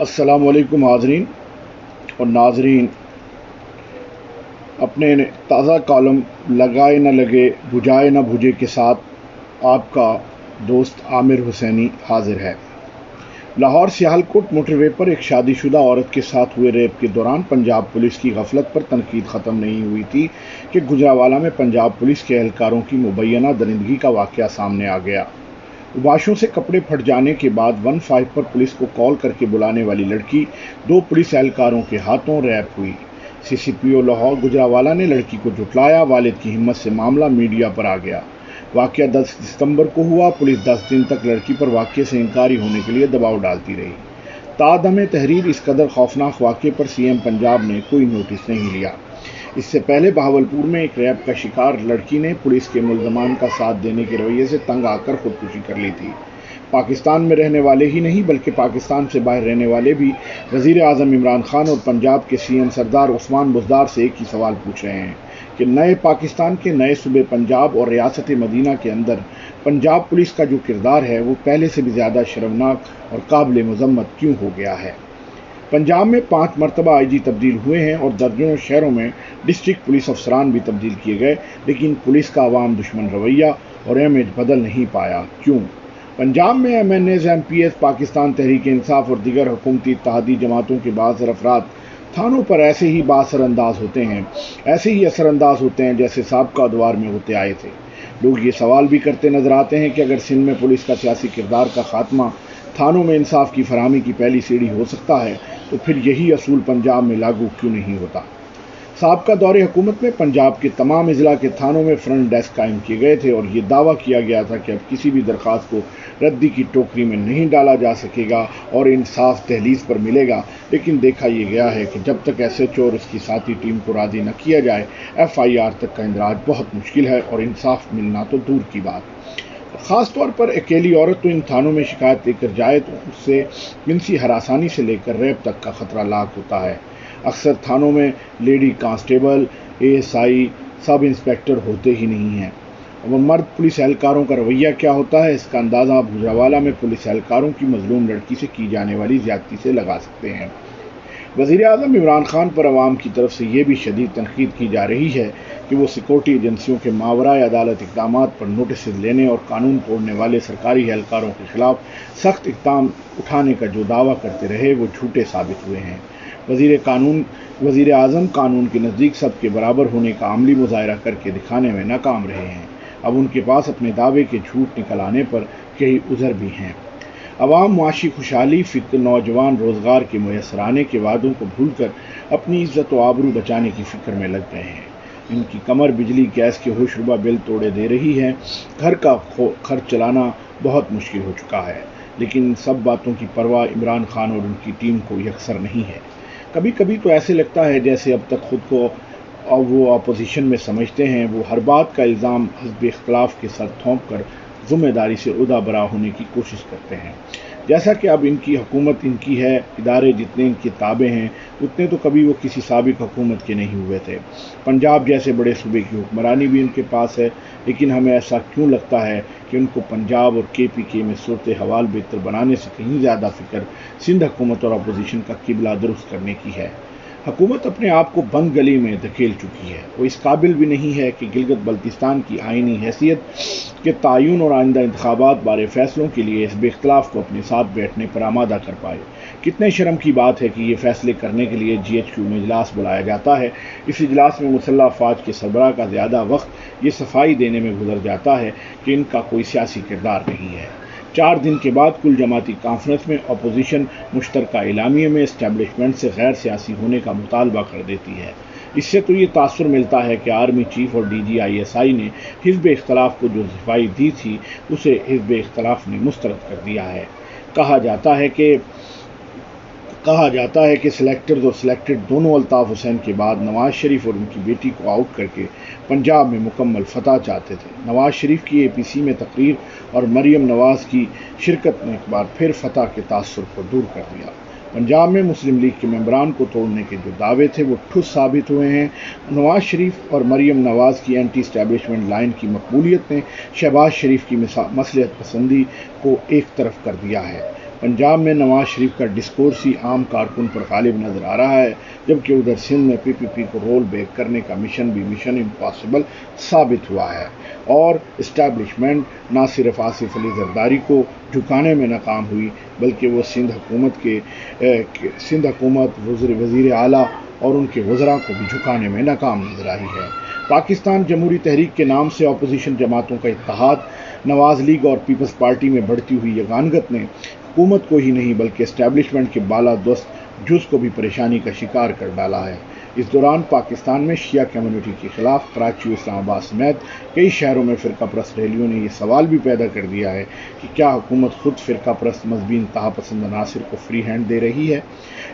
असलकुम हाजरीन और नाजरीन। अपने ताज़ा कॉलम लगाए न लगे, बुझाए न बुझे के साथ आपका दोस्त आमिर हुसैनी हाजिर है। लाहौर सियालकोट मोटरवे पर एक शादीशुदा औरत के साथ हुए रेप के दौरान पंजाब पुलिस की गफलत पर तनकीद ख़त्म नहीं हुई थी कि गुजरावाला में पंजाब पुलिस के एहलकारों की मुबैना दरिंदगी का वाक़ सामने आ गया। उबाशों से कपड़े फट जाने के बाद वन फाइव पर पुलिस को कॉल करके बुलाने वाली लड़की दो पुलिस एहलकारों के हाथों रैप हुई। सीसीपीओ लाहौर गुजरावाला ने लड़की को जुटलाया। वालिद की हिम्मत से मामला मीडिया पर आ गया। वाक़ 10 दिसंबर को हुआ। पुलिस 10 दिन तक लड़की पर वाक्य से इंकारी होने के लिए दबाव डालती रही। तादम तहरीर इस कदर खौफनाक वाक़े पर सीएम पंजाब ने कोई नोटिस नहीं लिया। इससे पहले बहावलपुर में एक रैप का शिकार लड़की ने पुलिस के मुलजमान का साथ देने के रवैये से तंग आकर खुदकुशी कर ली थी। पाकिस्तान में रहने वाले ही नहीं, बल्कि पाकिस्तान से बाहर रहने वाले भी वज़ीर अजम इमरान खान और पंजाब के सीएम सरदार उस्मान बुजदार से एक ही सवाल पूछ रहे हैं कि नए पाकिस्तान के नए सूबे पंजाब और रियासत मदीना के अंदर पंजाब पुलिस का जो किरदार है, वो पहले से भी ज़्यादा शर्मनाक और काबिल मजम्मत क्यों हो गया है? पंजाब में पाँच मरतबा आईजी तब्दील हुए हैं और दर्जनों शहरों में डिस्ट्रिक्ट पुलिस अफसरान भी तब्दील किए गए, लेकिन पुलिस का आवाम दुश्मन रवैया और इमेज बदल नहीं पाया। क्यों? पंजाब में M N S M P S Pakistan Tehreek Insaf और दीगर हुकूमती तहादी जमातों के बाद अफराद थानों पर ऐसे ही बासर अंदाज होते हैं, ऐसे ही असरअंदाज होते हैं जैसे सबका द्वार में होते आए थे। लोग ये सवाल भी करते नज़र आते हैं कि अगर सिंध में पुलिस का सियासी किरदार का खात्मा थानों में इंसाफ की फरहमी की पहली सीढ़ी हो सकता है तो फिर यही असूल पंजाब में लागू क्यों नहीं होता? सबका दौरे हुकूमत में पंजाब के तमाम अजला के थानों में फ्रंट डेस्क कायम किए गए थे और ये दावा किया गया था कि अब किसी भी दरख्वास्त को रद्दी की टोकरी में नहीं डाला जा सकेगा और इंसाफ तहलीस पर मिलेगा। लेकिन देखा यह गया है कि जब तक एस एच ओ और उसकी साथी टीम को राज़ी न किया जाए एफ़ आई आर तक का इंदराज बहुत मुश्किल है और इंसाफ मिलना तो दूर की बात। ख़ास तौर पर अकेली औरत तो इन थानों में शिकायत लेकर जाए तो उससे जिनसी हरासानी से लेकर रेप तक का ख़तरा लाक होता है। अक्सर थानों में lady constable, ASI, sub inspector होते ही नहीं हैं। और मर्द पुलिस एहलकारों का रवैया क्या होता है, इसका अंदाज़ा आप भुजरावाला में पुलिस एहलकारों की मजलूम लड़की से की जाने वाली ज्यादती से लगा सकते हैं। वज़ी अजम इमरान खान पर आवाम की तरफ़ से ये भी शदीद तनकीद की जा रही है कि वो सिक्योरिटी एजेंसियों के मावरा अदालत इकदाम पर नोटिस लेने और कानून तोड़ने वाले सरकारी एहलकारों के खिलाफ सख्त इकदाम उठाने का जो दावा करते रहे, वो झूठे साबित हुए हैं। वज़ीर कानून, वज़ीर अजम कानून के नज़दीक सबके बराबर होने का अमली मुजाहरा करके दिखाने में नाकाम रहे हैं। अब उनके पास अपने दावे के झूठ निकल आने पर कई उज़र भी हैं। अवाम मुआशी खुशहाली, फ़िक्र, नौजवान रोज़गार के मैसर आने के वादों को भूल कर अपनी इज़्ज़त व आबरू बचाने की फ़िक्र में लग गए हैं। इनकी कमर बिजली गैस के होशरुबा बिल तोड़े दे रही है। घर का खर्च चलाना बहुत मुश्किल हो चुका है, लेकिन सब बातों की परवाह इमरान खान और उनकी टीम को यकसर नहीं है। कभी कभी तो ऐसे लगता है जैसे अब तक खुद को और वो अपोजिशन में समझते हैं। वो हर बात का इल्ज़ाम हजब इख्तलाफ के सर थोंक कर ज़िम्मेदारी से उदा बरा होने की कोशिश करते हैं। जैसा कि अब इनकी हुकूमत इनकी है, इदारे जितने इनके ताबे हैं, उतने तो कभी वो किसी सबक हुकूमत के नहीं हुए थे। पंजाब जैसे बड़े सूबे की हुक्मरानी भी इनके पास है, लेकिन हमें ऐसा क्यों लगता है कि उनको पंजाब और के पी के में सूरत हवाल बेहतर बनाने से कहीं ज़्यादा फ़िक्र सिंध हुकूमत और अपोजिशन का किबला दुरुस्त करने की है? हुकूमत अपने आप को बंद गली में धकेल चुकी है। वो इस काबिल भी नहीं है कि गिलगत बल्तिस्तान की आइनी हैसियत के तयन और आइंदा इंतबात बारे फैसलों के लिए इस बेख्तलाफ को अपने साथ बैठने पर आमादा कर पाए। कितने शर्म की बात है कि ये फैसले करने के लिए जी एच क्यू में इजलास बुलाया जाता है। इस इजलास में मुसल्ह फ़ाज के सरबरा का ज़्यादा वक्त ये सफ़ाई देने में गुजर जाता है कि इनका कोई सियासी किरदार नहीं है। चार दिन के बाद कुल जमाती कॉन्फ्रेंस में अपोजिशन मुश्तर इलामिया में इस्टेबलिशमेंट से गैर सियासी होने का मुतालबा कर देती है। इससे तो ये तासर मिलता है कि आर्मी चीफ और D G I S I ने हिजब इख्तलाफ को जो सफ़ाई दी थी, उसे हिजब इख्तलाफ ने मुस्तरद कर दिया है। कहा जाता है कि कहा जाता है कि सिलेक्टर्स और सिलेक्टेड दोनों अल्ताफ़ हुसैन के बाद नवाज़ शरीफ और उनकी बेटी को आउट करके पंजाब में मुकम्मल फतह चाहते थे। नवाज़ शरीफ की ए पी सी में तकरीर और मरीम नवाज़ की शिरकत ने एक बार फिर फतह के तासर को दूर कर दिया। पंजाब में मुस्लिम लीग के मम्बरान को तोड़ने के जो दावे थे, वो ठुस साबित हुए हैं। नवाज़ शरीफ और मरीम नवाज़ की एंटी स्टैब्लिशमेंट लाइन की मकबूलियत ने शहबाज शरीफ की मसलहत पसंदी को एक तरफ़ कर दिया है। पंजाब में नवाज़ शरीफ का डिस्कोर्स ही आम कारकुन पर गालिब नज़र आ रहा है, जबकि उधर सिंध में पीपीपी को रोल बैक करने का मिशन भी मिशन इम्पॉसिबल साबित हुआ है। और इस्टेब्लिशमेंट ना सिर्फ़ आसिफ अली जरदारी को झुकाने में नाकाम हुई, बल्कि वो सिंध हुकूमत के सिंध हुकूमत वज़ीर अली और उनके वजरा को भी झुकाने में नाकाम नज़र आई है। पाकिस्तान जमहूरी तहरीक के नाम से अपोजिशन जमातों का इतिहाद नवाज़ लीग और पीपल्स पार्टी में बढ़ती हुई यगानगत ने हुकूमत को ही नहीं, बल्कि इस्टेब्लिशमेंट के बाला दोस्त जुज को भी परेशानी का शिकार कर डाला है। इस दौरान पाकिस्तान में शिया कम्युनिटी के खिलाफ कराची इस्लामाबाद समेत कई शहरों में फ़िरका प्रस्त रैलियों ने यह सवाल भी पैदा कर दिया है कि क्या हुकूमत खुद फ़िरका प्रस्त इंतहा पसंद अनासर को फ्री हैंड दे रही है?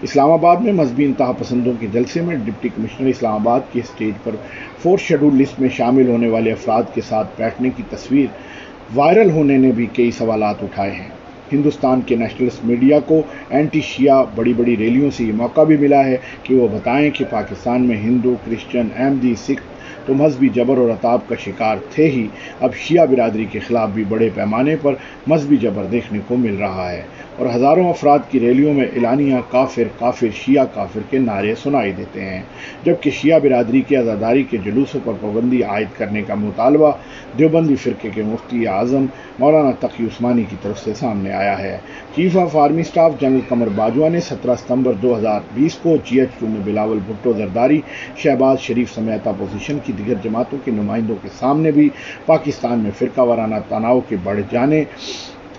इस्लामाबाद में मजहबी इंतहा पसंदों के जलसे में डिप्टी कमिश्नर इस्लामाबाद की स्टेज पर फोर्थ शेड्यूल लिस्ट में शामिल होने वाले अफराद के साथ बैठने की तस्वीर वायरल होने ने भी कई सवाल उठाए हैं। हिंदुस्तान के नेशनलिस्ट मीडिया को एंटी शिया बड़ी बड़ी रैलियों से ये मौका भी मिला है कि वो बताएँ कि पाकिस्तान में हिंदू, क्रिश्चियन अहमदी सिख तो मजहबी जबर और अताब का शिकार थे ही। अब शिया बिरादरी के खिलाफ भी बड़े पैमाने पर मजहबी जबर देखने को मिल रहा है और हज़ारों अफराद की रैलियों में एलानिया काफिर काफिर, शिया काफिर के नारे सुनाई देते हैं। जबकि शिया बिरादरी की आज़ादारी के जुलूसों पर पाबंदी आयद करने का मुतालबा देवबंदी फ़िरके के मुफ्ती आज़म मौलाना तकी उस्मानी की तरफ़ से सामने आया है। Chief of army staff general Qamar Bajwa ने 17 सितंबर 2020 को जी एच टू में बिलावल भुट्टो जरदारी शहबाज शरीफ समेत अपोजिशन की दिगर जमातों के नुमाइंदों के सामने भी पाकिस्तान में फ़िरका वाराना तनाव के बढ़ जाने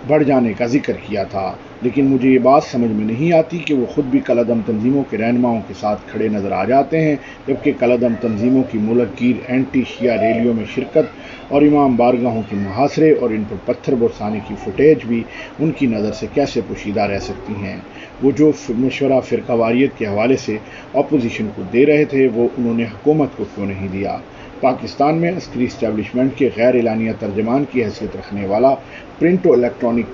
बढ़ जाने का ज़िक्र किया था। लेकिन मुझे ये बात समझ में नहीं आती कि वो ख़ुद भी कलदम तंजीमों के रहनुमाओं के साथ खड़े नज़र आ जाते हैं, जबकि कलदम तंजीमों की मुलकीर एंटी शिया रैलियों में शिरकत और इमाम बारगाहों के मुहासरे और इन पर पत्थर बरसाने की फुटेज भी उनकी नज़र से कैसे पोशीदा रह सकती हैं। वो जो मशवरा फ़िरका वारियत के हवाले से अपोजिशन को दे रहे थे, वो उन्होंने हुकूमत को क्यों नहीं दिया? पाकिस्तान में अस्करी इस्टेब्लिशमेंट के गैर एलानिया तर्जमान की हैसियत रखने वाला प्रिंट और इलेक्ट्रॉनिक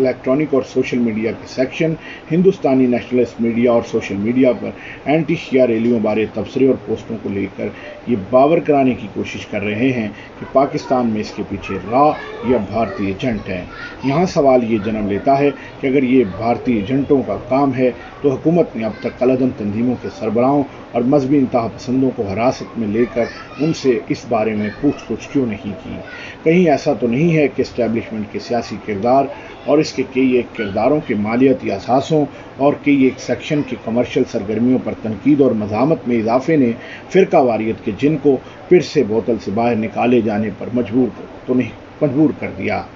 इलेक्ट्रॉनिक और सोशल मीडिया के सेक्शन हिंदुस्तानी नेशनलिस्ट मीडिया और सोशल मीडिया पर एंटी शिया रैलियों बारे तबसरे और पोस्टों को लेकर ये बावर कराने की कोशिश कर रहे हैं कि पाकिस्तान में इसके पीछे रा या भारतीय एजेंट हैं। यहाँ सवाल ये जन्म लेता है कि अगर ये भारतीय एजेंटों का काम है तो हुकूमत ने अब तक कलदम तंजीमों के सरबराहों और मजहबी इंतहा पसंदों को हिरासत में लेकर उनसे इस बारे में पूछ पूछ क्यों नहीं की? कहीं ऐसा तो नहीं है कि इस्टेब्लिशमेंट के सियासी किरदार और इसके कई एक किरदारों के मालियाती असासों और कई एक सेक्शन की कमर्शियल सरगर्मियों पर तनकीद और मजामत में इजाफे ने फ़िरका वारियत के जिन को फिर से बोतल से बाहर निकाले जाने पर मजबूर तो नहीं, मजबूर कर दिया।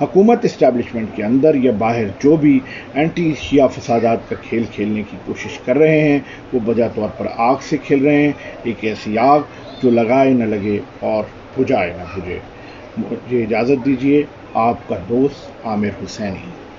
हकूमत इस्टेब्लिशमेंट के अंदर या बाहर जो भी एंटी शिया फसादात का खेल खेलने की कोशिश कर रहे हैं, वो बजा तौर पर आग से खेल रहे हैं, एक ऐसी आग जो लगाए न लगे और बुझाए न बुझे। मुझे इजाज़त दीजिए। आपका दोस्त आमिर हुसैनी